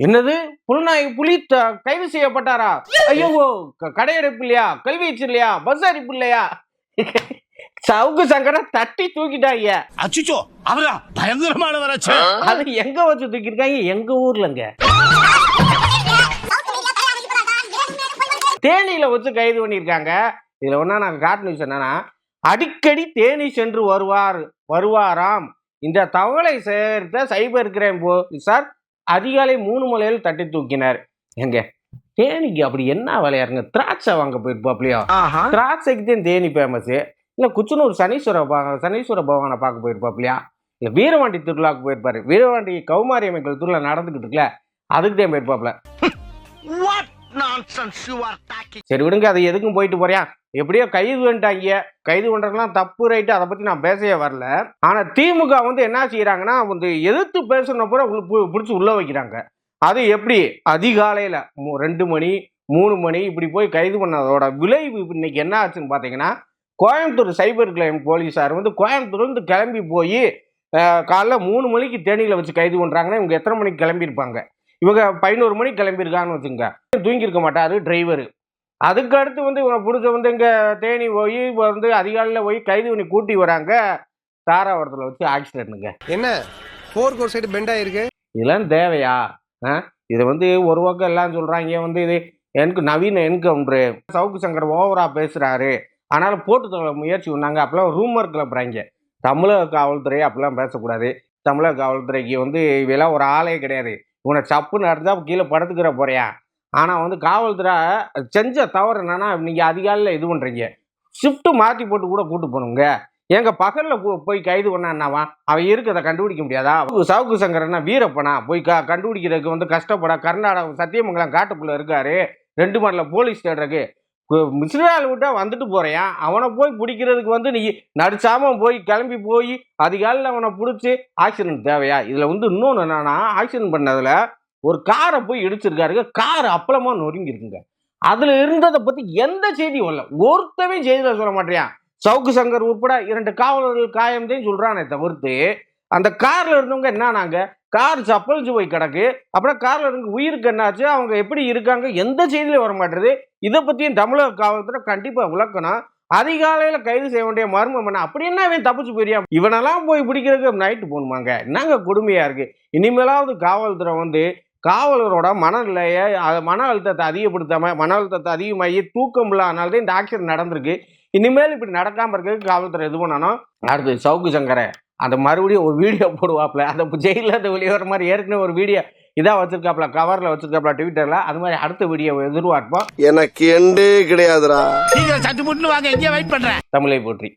என்னது? புலனாய் புலி கைது செய்யப்பட்டாரா? ஐயோ கடையடைப்பு இல்லையா? கல்வி இல்லையா? பஸ் அரிப்பு இல்லையா? சவுக்கு சங்கர தட்டி தூக்கிட்டாங்க. அச்சுச்சோ அவரா? பயங்கரமானவராச்சே. அது எங்க வச்சு தூக்கிருக்காங்க எங்க ஊர்லங்க. தேனியில வச்சு கைது பண்ணியிருக்காங்க. இதுல ஒன்னா நான் காட்டு நியூஸ் என்னன்னா அடிக்கடி தேனி சென்று வருவார் வருவாராம். இந்த தகவலை சேர்த்த சைபர் கிரைம் போலீசார் அதிகாலை மூணு மலையில் தட்டி தூக்கினார். எங்க? தேனிக்கு அப்படி என்ன விளையாடுங்க? திராட்சை வாங்க போயிருப்பாப்லையோ? திராட்சைக்கு தான் தேனி ஃபேமஸ் இல்லை குச்சனூர் சனீஸ்வர சனீஸ்வர பகவானை பார்க்க போயிருப்பாப்லையா? இல்லை வீரவாண்டி திருவிழாவுக்கு போயிருப்பாரு. வீரவாண்டி கௌமாரி அமைக்கல் திருவிழா நடந்துக்கிட்டு இருக்குல்ல அதுக்கு தான் போயிருப்பாப்ல. சரி விடுங்க அது எதுக்கும் போயிட்டு போறியா? எப்படியோ கைது பண்ணிட்டாங்க கைது பண்ணுறதுலாம் தப்பு ரைட்டு அதை பற்றி நான் பேசவே வரல. ஆனால் திமுக வந்து என்ன செய்கிறாங்கன்னா வந்து எதிர்த்து பேசுன பூரா பு- பிடிச்சி உள்ளே வைக்கிறாங்க. அது எப்படி? அதிகாலையில் ரெண்டு மணி மூணு மணி இப்படி போய் கைது பண்ணதோட விளைவு இன்னைக்கு என்ன ஆச்சுன்னு பார்த்தீங்கன்னா கோயம்புத்தூர் சைபர் கிரைம் போலீஸார் வந்து கோயம்புத்தூர்லேருந்து கிளம்பி போய் காலைல மூணு மணிக்கு தேனியில் வச்சு கைது பண்ணுறாங்கன்னா இவங்க எத்தனை மணிக்கு கிளம்பியிருப்பாங்க? இவங்க பதினோரு மணிக்கு கிளம்பியிருக்காங்கன்னு வச்சுங்க தூங்கியிருக்க மாட்டார் டிரைவர் அதுக்கு அடுத்து வந்து இவனை பிடிச்ச வந்து இங்கே தேனி போய் இப்போ வந்து அதிகாலையில் போய் கைது பண்ணி கூட்டி வராங்க தாராவரத்தில் வச்சு ஆக்சிடென்ட்டுங்க என்ன? ஃபோர் கோர் சைடு பெண்ட் ஆயிருக்கு? இதெல்லாம் தேவையா? ஆ? இதை வந்து ஒரு பக்கம் எல்லாம் சொல்கிறாங்க வந்து இது எனக்கு நவீன என்கவுண்டரு. சவுக்கு சங்கர் ஓவரா பேசுகிறாரு ஆனாலும் போட்டு தள்ள முயற்சி பண்ணாங்க. அப்பெல்லாம் ரூமர் கிளப்புறாங்க தமிழக காவல்துறை அப்படிலாம் பேசக்கூடாது. தமிழக காவல்துறைக்கு வந்து இவெல்லாம் ஒரு ஆளே கிடையாது. இவனை சப்புன்னு அடிச்சா கீழே படுத்துக்கிற போறியா? ஆனால் வந்து காவல்துறை செஞ்ச தவறு என்னன்னா நீங்கள் அதிகாலையில் இது பண்ணுறீங்க ஷிஃப்ட்டு மாற்றி போட்டு கூட கூட்டு போகணுங்க. எங்க பகல்ல போ- போய் கைது பண்ணாவா அவன் இருக்கிறத கண்டுபிடிக்க முடியாதா? சவுக்கு சங்கரன்னா வீரப்பனா போய் க கண்டுபிடிக்கிறதுக்கு வந்து கஷ்டப்பட. கர்நாடகா சத்தியமங்கலம் காட்டுக்குள்ள இருக்காரு. ரெண்டு மணில போலீஸ் தேடுறக்கு மிஸ்ரால் விட்டா வந்துட்டு போறேன். அவனை போய் பிடிக்கிறதுக்கு வந்து நீ நடிச்சாம போய் கிளம்பி போய் அதிகாலையில் அவனை பிடிச்சி ஆக்சிடென்ட் தேவையா? இதுல வந்து இன்னொன்று என்னன்னா ஆக்சிடென்ட் பண்ணதுல ஒரு காரை போய் இடிச்சிருக்காருங்க. கார் அப்பளமா நொறுங்கி இருக்குங்க அதுல இருந்ததை பத்தி எந்த செய்தியும் வரல ஒருத்தவே செய்தியில சொல்ல மாட்டேன் சவுக்கு சங்கர் உட்பட இரண்டு காவலர்கள் காயம்தான் சொல்றானே தவிர்த்து அந்த கார்ல இருந்தவங்க என்னன்னாங்க? கார் சப்பல்ச்சு போய் கிடக்கு. அப்புறம் கார்ல இருந்து உயிருக்கு என்னாச்சு? அவங்க எப்படி இருக்காங்க? எந்த செய்தியிலும் வர மாட்டேது? இதை பத்தியும் தமிழக காவல்துறை கண்டிப்பா விளக்கணும். அதிகாலையில கைது செய்ய வேண்டிய மர்மம் என்ன? அப்படி என்ன இவன் தப்பிச்சு போயிரியா இவனெல்லாம் போய் பிடிக்கிறதுக்கு நைட்டு போகணுமாங்க. என்னங்க கொடுமையா இருக்கு? இனிமேலாவது காவல்துறை வந்து காவலரோட மனநிலையை மன அழுத்தத்தை அதிகப்படுத்தாம மன அழுத்தத்தை அதிகமாகி தூக்கம் இல்லாதனால தான் இந்த ஆக்சிடென்ட் நடந்திருக்கு. இனிமேல் இப்படி நடக்காம இருக்கிறதுக்கு காவல்துறை இது பண்ணணும். அடுத்து சவுக்கு சங்கரை. அந்த மறுபடியும் ஒரு வீடியோ போடுவாப்ல அந்த ஜெயிலில் அந்த வெளியே வர மாதிரி ஏற்கனவே ஒரு வீடியோ இதாக வச்சிருக்காப்ல கவரில் வச்சிருக்காப்ல ட்விட்டரில். அது மாதிரி அடுத்த வீடியோ எதிர்பார்ப்போம். எனக்கு எண்டே கிடையாதுடா. சட்டு முட்டு வாங்க எங்கேயே வெயிட் பண்றேன். தமிழை போற்றி.